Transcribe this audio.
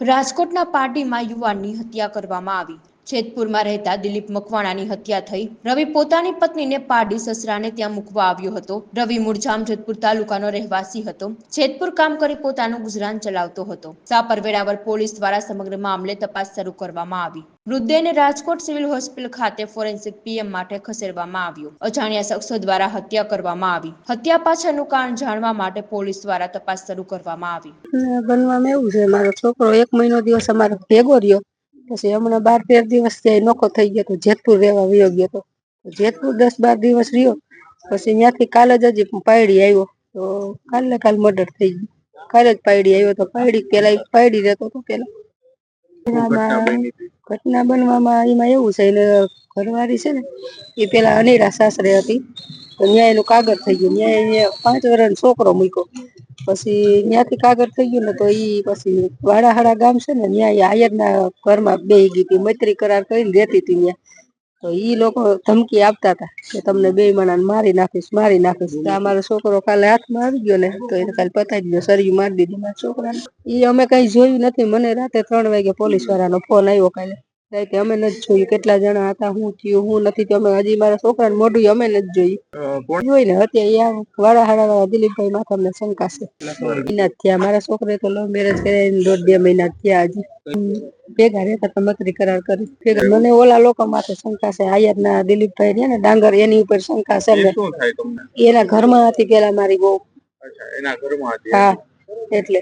રાજકોટના પાર્ટીમાં યુવાનની હત્યા કરવામાં આવી. જેતપુરમાં રહેતા દિલીપ મકવાણાની હત્યા થઈ. રવિ પોતાની પત્નીને પારડી સસરાને ત્યાં મૂકવા આવ્યો હતો. રવિ મૂળજામ જેતપુર તાલુકાનો રહેવાસી હતો. જેતપુર કામ કરી પોતાનું ગુજરાન ચલાવતો હતો. સાપરવેરાવર પોલીસ દ્વારા સમગ્ર મામલે તપાસ શરૂ કરવામાં આવી. મૃતદેહને રાજકોટ સિવિલ હોસ્પિટલ ખાતે ફોરેન્સિક પીએમ માટે ખસેડવામાં આવ્યો. અજાણ્યા શખ્સો દ્વારા હત્યા કરવામાં આવી. હત્યા પાછળનું કારણ જાણવા માટે પોલીસ દ્વારા તપાસ શરૂ કરવામાં આવી. બનવામાં એવું છે. મારો છોકરો એક મહિનો દિવસ અમારો ભેગો રહ્યો. પછી હમણાં બાર તેર દિવસ ત્યાં નોખો થઈ ગયો તો જેતપુર રહેવા વયો ગયો તો. જેતપુર દસ બાર દિવસ રહ્યો, પછી ત્યાંથી કાલે જ હજી પાયડી આવ્યો, તો કાલે કાલ મર્ડર થઈ ગયું. કાલે જ પાયડી આવ્યો તો પાયડી પેલા પાયડી રહેતો તો પેલા. ઘટના બનવામાં એમાં એવું છે એને ઘરવાળી છે ને એ પેલા અનેરા સાસરે હતી, તો ન્યાય એનું કાગળ થઈ ગયું. ન્યાય પાંચ વર્ષનો છોકરો મૂક્યો. પછી ત્યાંથી કાગળ થઈ ગયું ને તો ઈ પછી વાડાહાડા ગામ છે ને, ન્યાય આયરના ઘરમાં બે ગઈ હતી, મૈત્રી કરાર કરીને રહેતી હતી ત્યાં તો ઈ લોકો ધમકી આપતા હતા કે તમને બે માણા મારી નાખીશ મારી નાખીશ. તો અમારો છોકરો કાલે હાથમાં આવી ગયો ને, તો એને કાલે પતાવી દીધો, સરિયું મારી દીધી મારા છોકરાને. ઈ અમે કઈ જોયું નથી. મને રાતે ત્રણ વાગે પોલીસ વાળાનો ફોન આવ્યો કાલે. રાતે અમે નથી જોયું. કેટલા જણા હતા હું થયું હું નથી થયું. અમે હજી મારા છોકરાને મોઢું અમે નથી જોયું. જોઈ ને અત્યારે વાળા હાડા વાળા દિલીપભાઈ માથે તમને શંકા છે. મહિના થયા. મારા છોકરે તો લવ મેરેજ કર્યા દોઢ બે મહિના થયા હજી. ભેગા રહેતા તો મતરી કરાર કરી. ભેગા મને ઓલા લોકો માથે શંકા છે. આયર ના દિલીપભાઈ ને ડાંગર એની ઉપર શંકા છે થાય એના ઘરમાં હતી પેલા મારી બહુ. એના ઘરમાં હતી હા એટલે.